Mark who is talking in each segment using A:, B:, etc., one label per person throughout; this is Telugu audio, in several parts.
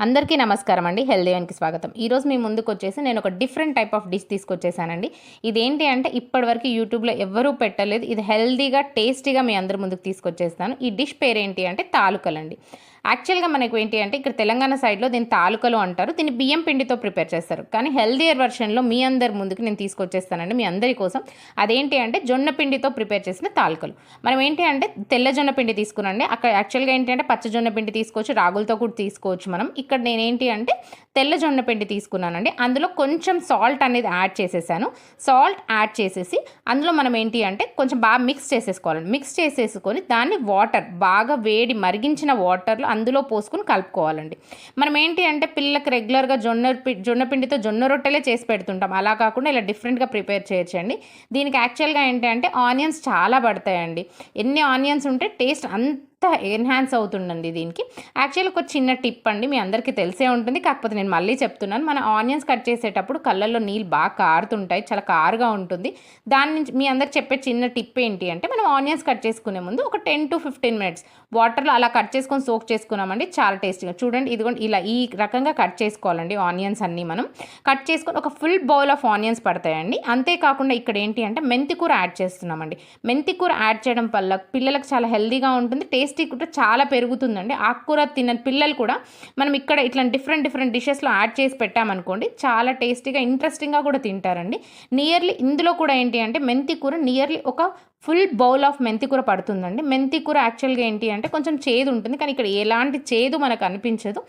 A: అందరికీ నమస్కారం అండి. హెల్దీ వన్కి స్వాగతం. ఈరోజు మీ ముందుకు వచ్చేసి నేను ఒక డిఫరెంట్ టైప్ ఆఫ్ డిష్ తీసుకొచ్చేసానండి. ఇదేంటి అంటే ఇప్పటివరకు యూట్యూబ్లో ఎవ్వరూ పెట్టలేదు. ఇది హెల్దీగా టేస్టీగా మీ అందరి ముందుకు తీసుకొచ్చేస్తాను. ఈ డిష్ పేరేంటి అంటే తాలుకలండి. యాక్చువల్గా మనకు ఏంటి అంటే ఇక్కడ తెలంగాణ సైడ్లో దీన్ని తాలూకలు అంటారు. దీన్ని బియ్యం పిండితో ప్రిపేర్ చేస్తారు. కానీ హెల్దియర్ వర్షన్లో మీ అందరి ముందుకు నేను తీసుకొచ్చేస్తానండి మీ అందరి కోసం. అదేంటి అంటే జొన్న పిండితో ప్రిపేర్ చేసిన తాలుకలు. మనం ఏంటి అంటే తెల్ల జొన్న పిండి తీసుకునండి అక్కడ యాక్చువల్గా ఏంటి అంటే పచ్చ జొన్న పిండి తీసుకోవచ్చు రాగులతో కూడా తీసుకోవచ్చు మనం. ఇక్కడ నేనేంటి అంటే తెల్ల జొన్న పిండి తీసుకున్నానండి. అందులో కొంచెం సాల్ట్ అనేది యాడ్ చేసేసాను. సాల్ట్ యాడ్ చేసేసి అందులో మనం ఏంటి అంటే కొంచెం బాగా మిక్స్ చేసేసుకోవాలండి. మిక్స్ చేసేసుకొని దాన్ని వాటర్ బాగా వేడి మరిగించిన వాటర్లో అందులో పోసుకొని కలుపుకోవాలండి. మనం ఏంటి అంటే పిల్లలకు రెగ్యులర్గా జొన్న పి జొన్న పిండితో జొన్న రొట్టెలే చేసి పెడుతుంటాం. అలా కాకుండా ఇలా డిఫరెంట్గా ప్రిపేర్ చేయొచ్చండి. దీనికి యాక్చువల్గా ఏంటి అంటే ఆనియన్స్ చాలా పడతాయండి. ఎన్ని ఆనియన్స్ ఉంటే టేస్ట్ అంత ఎన్హాన్స్ అవుతుందండి దీనికి. యాక్చువల్లీ ఒక చిన్న టిప్ అండి మీ అందరికీ తెలిసే ఉంటుంది. కాకపోతే నేను మళ్ళీ చెప్తున్నాను మన ఆనియన్స్ కట్ చేసేటప్పుడు కళ్ళల్లో నీళ్ళు బాగా కారుతుంటాయి చాలా కారుగా ఉంటుంది. దాని నుంచి మీ అందరికి చెప్పే చిన్న టిప్ ఏంటి అంటే మనం ఆనియన్స్ కట్ చేసుకునే ముందు ఒక టెన్ టు ఫిఫ్టీన్ మినిట్స్ వాటర్లో అలా కట్ చేసుకొని సోక్ చేసుకున్నామండి చాలా టేస్టీగా. చూడండి ఇదిగోండి ఇలా ఈ రకంగా కట్ చేసుకోవాలండి ఆనియన్స్ అన్నీ మనం. కట్ చేసుకొని ఒక ఫుల్ బౌల్ ఆఫ్ ఆనియన్స్ పడతాయండి. అంతేకాకుండా ఇక్కడ ఏంటి అంటే మెంతి కూర యాడ్ చేస్తున్నామండి. మెంతి కూర యాడ్ చేయడం వల్ల పిల్లలకు చాలా హెల్దీగా ఉంటుంది టేస్ట్ టేస్టీ కూడా చాలా పెరుగుతుందండి. ఆకుకూర తిన్న పిల్లలు కూడా మనం ఇక్కడ ఇట్లా డిఫరెంట్ డిఫరెంట్ డిషెస్లో యాడ్ చేసి పెట్టామనుకోండి చాలా టేస్టీగా ఇంట్రెస్టింగ్గా కూడా తింటారండి. నియర్లీ ఇందులో కూడా ఏంటి అంటే మెంతి కూర నియర్లీ ఒక ఫుల్ బౌల్ ఆఫ్ మెంతి కూర పడుతుందండి. మెంతికూర యాక్చువల్గా ఏంటి అంటే కొంచెం చేదు ఉంటుంది. కానీ ఇక్కడ ఎలాంటి చేదు మనకు అనిపించదు.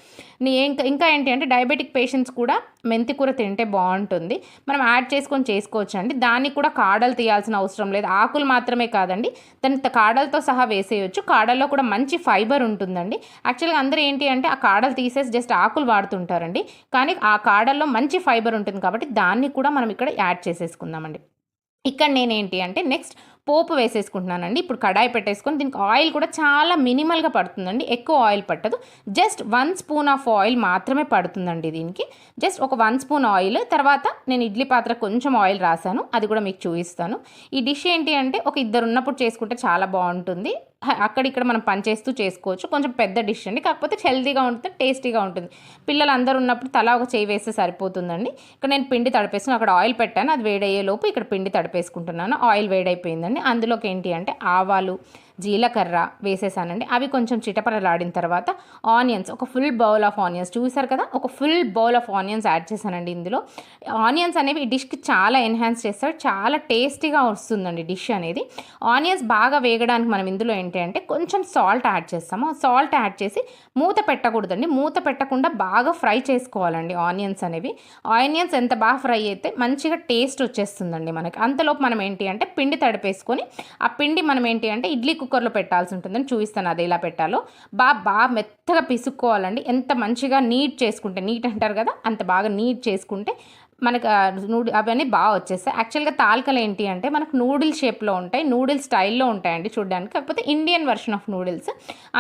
A: ఇంకా ఇంకా ఏంటి అంటే డయాబెటిక్ పేషెంట్స్ కూడా మెంతి కూర తింటే బాగుంటుంది. మనం యాడ్ చేసుకొని చేసుకోవచ్చు అండి దానికి కూడా కాడలు తీయాల్సిన అవసరం లేదు. ఆకులు మాత్రమే కాదండి. దాని కాడలతో సహా వేసేయచ్చు. కాడల్లో కూడా మంచి ఫైబర్ ఉంటుందండి. యాక్చువల్గా అందరూ ఏంటి అంటే ఆ కాడలు తీసేసి జస్ట్ ఆకులు వాడుతుంటారండి. కానీ ఆ కాడల్లో మంచి ఫైబర్ ఉంటుంది కాబట్టి దాన్ని కూడా మనం ఇక్కడ యాడ్ చేసేసుకుందామండి. ఇక్కడ నేనేంటి అంటే నెక్స్ట్ పోపు వేసేసుకుంటున్నానండి. ఇప్పుడు కడాయి పెట్టేసుకొని దీనికి ఆయిల్ కూడా చాలా మినిమల్గా పడుతుందండి. ఎక్కువ ఆయిల్ పట్టదు. Just one spoon of oil మాత్రమే పడుతుందండి దీనికి. జస్ట్ ఒక వన్ స్పూన్ ఆయిల్. తర్వాత నేను ఇడ్లీ పాత్ర కొంచెం ఆయిల్ రాశాను. అది కూడా మీకు చూపిస్తాను. ఈ డిష్ ఏంటి అంటే ఒక ఇద్దరు ఉన్నప్పుడు చేసుకుంటే చాలా బాగుంటుంది. అక్కడిక్కడ మనం పనిచేస్తూ చేసుకోవచ్చు. కొంచెం పెద్ద డిష్ అండి. కాకపోతే హెల్దీగా ఉంటుంది టేస్టీగా ఉంటుంది. పిల్లలు అందరూ ఉన్నప్పుడు తలా ఒక చేయి వేస్తే సరిపోతుందండి. ఇక్కడ నేను పిండి తడిపేసుకుని అక్కడ ఆయిల్ పెట్టాను. అది వేడయ్యే లోపు ఇక్కడ పిండి తడిపేసుకుంటున్నాను. ఆయిల్ వేడైపోయిందండి. అందులోకి ఏంటి అంటే ఆవాలు జీలకర్ర వేసేసానండి. అవి కొంచెం చిటపరలాడిన తర్వాత ఆనియన్స్ ఒక ఫుల్ బౌల్ ఆఫ్ ఆనియన్స్ చూసారు కదా? ఒక full bowl of onions add చేశానండి ఇందులో. ఆనియన్స్ అనేవి డిష్కి చాలా ఎన్హాన్స్ చేస్తారు. చాలా టేస్టీగా వస్తుందండి డిష్ అనేది. ఆనియన్స్ బాగా వేగడానికి మనం ఇందులో ఏంటి అంటే కొంచెం సాల్ట్ యాడ్ చేస్తాము. సాల్ట్ యాడ్ చేసి మూత పెట్టకూడదండి. మూత పెట్టకుండా బాగా ఫ్రై చేసుకోవాలండి ఆనియన్స్ అనేవి. ఆనియన్స్ ఎంత బాగా ఫ్రై అయితే మంచిగా టేస్ట్ వచ్చేస్తుందండి మనకి. అంతలోపు మనం ఏంటి అంటే పిండి తడిపేసుకొని ఆ పిండి మనం ఏంటి అంటే ఇడ్లీ కుక్కర్లో పెట్టాల్సి ఉంటుందని చూపిస్తాను అది ఎలా పెట్టాలో. బాగా బాగా మెత్తగా పిసుక్కోవాలండి. ఎంత మంచిగా నీట్ చేసుకుంటే నీట్ అంటారు కదా అంత బాగా నీట్ చేసుకుంటే మనకు నూడి అవన్నీ బాగా వచ్చేస్తాయి. యాక్చువల్గా తాల్కలు ఏంటి అంటే మనకు నూడిల్ షేప్లో ఉంటాయి నూడిల్స్ స్టైల్లో ఉంటాయండి చూడడానికి. కాకపోతే ఇండియన్ వర్షన్ ఆఫ్ నూడిల్స్.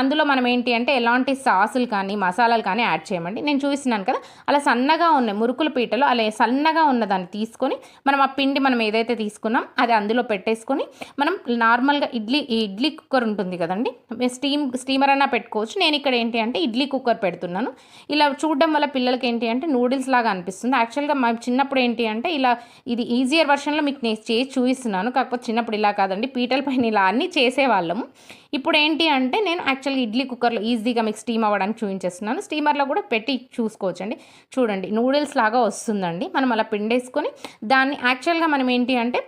A: అందులో మనం ఏంటి అంటే ఎలాంటి సాసులు కానీ మసాలాలు కానీ యాడ్ చేయమండి. నేను చూసినాను కదా అలా సన్నగా ఉన్నాయి మురుకుల పీటలో అలా సన్నగా ఉన్న దాన్ని తీసుకొని మనం ఆ పిండి మనం ఏదైతే తీసుకున్నాం అది అందులో పెట్టేసుకొని మనం నార్మల్గా ఇడ్లీ ఇడ్లీ కుక్కర్ ఉంటుంది కదండి స్టీమ్ స్టీమర్ అయినా పెట్టుకోవచ్చు. నేను ఇక్కడ ఏంటి అంటే ఇడ్లీ కుక్కర్ పెడుతున్నాను. ఇలా చూడడం వల్ల పిల్లలకి ఏంటి అంటే నూడిల్స్ లాగా అనిపిస్తుంది. యాక్చువల్గా మా చిన్నప్పుడు ఏంటి అంటే ఇలా ఇది ఈజియర్ వర్షన్లో మీకు నేను చేసి చూపిస్తున్నాను. కాకపోతే చిన్నప్పుడు ఇలా కాదండి. పీటల పైన ఇలా అన్నీ చేసేవాళ్ళము. ఇప్పుడు ఏంటి అంటే నేను యాక్చువల్గా ఇడ్లీ కుక్కర్లో ఈజీగా మీకు స్టీమ్ అవ్వడానికి చూపించేస్తున్నాను. స్టీమర్లో కూడా పెట్టి చూసుకోవచ్చండి. చూడండి నూడిల్స్ లాగా వస్తుందండి. మనం అలా పిండేసుకొని దాన్ని యాక్చువల్గా మనం ఏంటి అంటే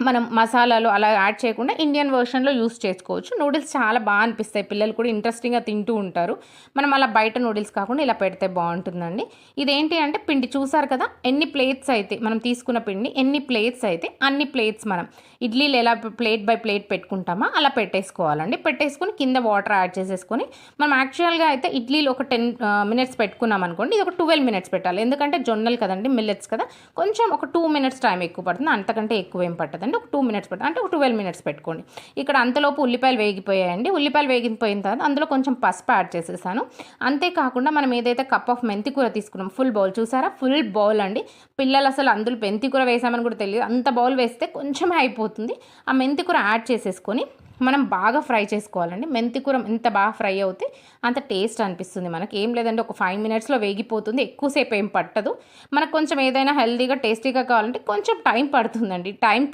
A: మనం మసాలాలు అలా యాడ్ చేయకుండా ఇండియన్ వర్షన్లో యూస్ చేసుకోవచ్చు. నూడిల్స్ చాలా బాగా అనిపిస్తాయి. పిల్లలు కూడా ఇంట్రెస్టింగ్గా తింటూ ఉంటారు. మనం అలా బయట నూడిల్స్ కాకుండా ఇలా పెడితే బాగుంటుందండి. ఇదేంటి అంటే పిండి చూసారు కదా? ఎన్ని ప్లేట్స్ అయితే మనం తీసుకున్న పిండి ఎన్ని ప్లేట్స్ అయితే అన్ని ప్లేట్స్ మనం ఇడ్లీలు ఎలా ప్లేట్ బై ప్లేట్ పెట్టుకుంటామా అలా పెట్టేసుకోవాలండి. పెట్టేసుకొని కింద వాటర్ యాడ్ చేసేసుకొని మనం యాక్చువల్గా అయితే ఇడ్లీలు ఒక టెన్ మినిట్స్ పెట్టుకున్నాం అనుకోండి. ఇది ఒక ట్వెల్వ్ మినిట్స్ పెట్టాలి. ఎందుకంటే జొన్నలు కదండి మిల్లెట్స్ కదా? కొంచెం ఒక టూ మినిట్స్ టైం ఎక్కువ పడుతుంది. అంతకంటే ఎక్కువ ఏం పట్టదండి ఒక టూ మినిట్స్ పడుతుంది అంటే ఒక ట్వెల్వ్ మినిట్స్ పెట్టుకోండి. ఇక్కడ అంతలోపు ఉల్లిపాయలు వేగిపోయాయండి. ఉల్లిపాయలు వేగిపోయిన తర్వాత అందులో కొంచెం పసుపు యాడ్ చేసేసాను. అంతేకాకుండా మనం ఏదైతే కప్ ఆఫ్ మెంతి కూర తీసుకున్నాం ఫుల్ బౌల్ చూసారా? ఫుల్ బౌల్ అండి. పిల్లలు అసలు అందులో మెంతి కూర వేసామని కూడా తెలియదు. అంత బౌల్ వేస్తే కొంచెం అయిపోతుంది. ఆ మెంతి కూర యాడ్ చేసేసుకొని మనం బాగా ఫ్రై చేసుకోవాలండి. మెంతి కూర ఎంత బాగా ఫ్రై అవుతే అంత టేస్ట్ అనిపిస్తుంది మనకి. ఏం లేదంటే ఒక ఫైవ్ మినిట్స్లో వేగిపోతుంది. ఎక్కువసేపు ఏం పట్టదు. మనకు కొంచెం ఏదైనా హెల్దీగా టేస్టీగా కావాలంటే కొంచెం టైం పడుతుందండి. టైం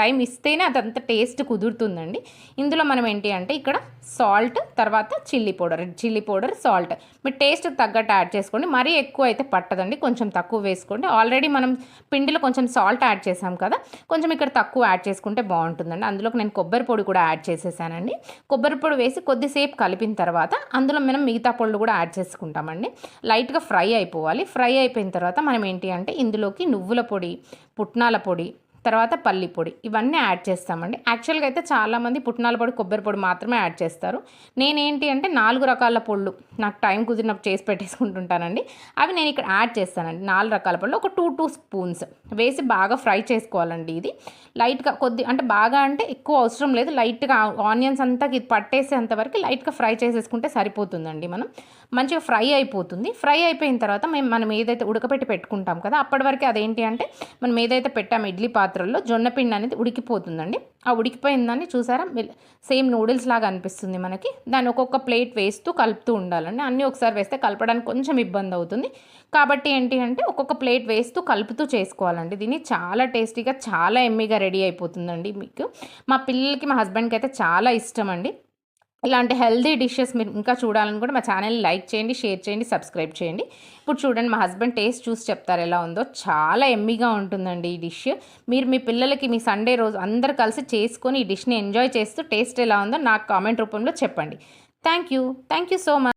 A: టైం ఇస్తేనే అదంత టేస్ట్ కుదురుతుందండి. ఇందులో మనం ఏంటి అంటే ఇక్కడ సాల్ట్ తర్వాత chilli powder chilli powder salt. మీరు టేస్ట్ తగ్గట్టు యాడ్ చేసుకోండి. మరీ ఎక్కువ అయితే పట్టదండి. కొంచెం తక్కువ వేసుకోండి. ఆల్రెడీ మనం పిండిలో కొంచెం సాల్ట్ యాడ్ చేసాం కదా కొంచెం ఇక్కడ తక్కువ యాడ్ చేసుకుంటే బాగుంటుందండి. అందులోకి నేను కొబ్బరి పొడి కూడా యాడ్ చేసేసానండి. కొబ్బరి పొడి వేసి కొద్దిసేపు కలిపిన తర్వాత అందులో మనం మిగతా పళ్ళు కూడా యాడ్ చేసుకుంటామండి. లైట్గా ఫ్రై అయిపోవాలి. ఫ్రై అయిపోయిన తర్వాత మనం ఏంటి అంటే ఇందులోకి నువ్వుల పొడి పుట్నాల పొడి తర్వాత పల్లి పొడి. ఇవన్నీ యాడ్ చేస్తామండి. యాక్చువల్గా అయితే చాలామంది పుట్నాల పొడి కొబ్బరి పొడి మాత్రమే యాడ్ చేస్తారు. నేనేంటి అంటే నాలుగు రకాల పొళ్ళు నాకు టైం కుదిరినప్పుడు చేసి పెట్టేసుకుంటుంటానండి. అవి నేను ఇక్కడ యాడ్ చేస్తానండి. నాలుగు రకాల పళ్ళు. ఒక టూ టూ స్పూన్స్ వేసి బాగా ఫ్రై చేసుకోవాలండి ఇది. లైట్గా కొద్ది అంటే బాగా అంటే ఎక్కువ అవసరం లేదు. లైట్గా ఆనియన్స్ అంతా ఇది పట్టేసేంత వరకు లైట్గా ఫ్రై చేసేసుకుంటే సరిపోతుందండి మనం. మంచిగా ఫ్రై అయిపోతుంది. ఫ్రై అయిపోయిన తర్వాత మేము మనం ఏదైతే ఉడకపెట్టి పెట్టుకుంటాం కదా అప్పటి వరకు అదేంటి అంటే మనం ఏదైతే పెట్టాము ఇడ్లీ పాత్ర పాత్రల్లో జొన్న పిండి అనేది ఉడికిపోతుందండి. ఆ ఉడికిపోయిన దాన్ని చూసారా? సేమ్ నూడిల్స్ లాగా అనిపిస్తుంది మనకి. దాన్ని ఒక్కొక్క ప్లేట్ వేస్తూ కలుపుతూ ఉండాలండి. అన్నీ ఒకసారి వేస్తే కలపడానికి కొంచెం ఇబ్బంది అవుతుంది. కాబట్టి ఏంటి అంటే ఒక్కొక్క ప్లేట్ వేస్తూ కలుపుతూ చేసుకోవాలండి. దీన్ని చాలా టేస్టీగా చాలా ఎమ్మీగా రెడీ అయిపోతుందండి మీకు. మా పిల్లలకి మా హస్బెండ్కి అయితే చాలా ఇష్టం అండి. ఇలాంటి హెల్దీ డిషెస్ మీరు ఇంకా చూడాలని కూడా మా ఛానల్ని లైక్ చేయండి షేర్ చేయండి సబ్స్క్రైబ్ చేయండి. ఇప్పుడు చూడండి మా హస్బెండ్ టేస్ట్ చూసి చెప్తారు ఎలా ఉందో. చాలా ఎమ్మిగా ఉంటుందండి ఈ డిష్. మీరు మీ పిల్లలకి మీ సండే రోజు అందరు కలిసి చేసుకొని ఈ డిష్ని ఎంజాయ్ చేస్తూ టేస్ట్ ఎలా ఉందో నాకు కామెంట్ రూపంలో చెప్పండి. Thank you. Thank you so much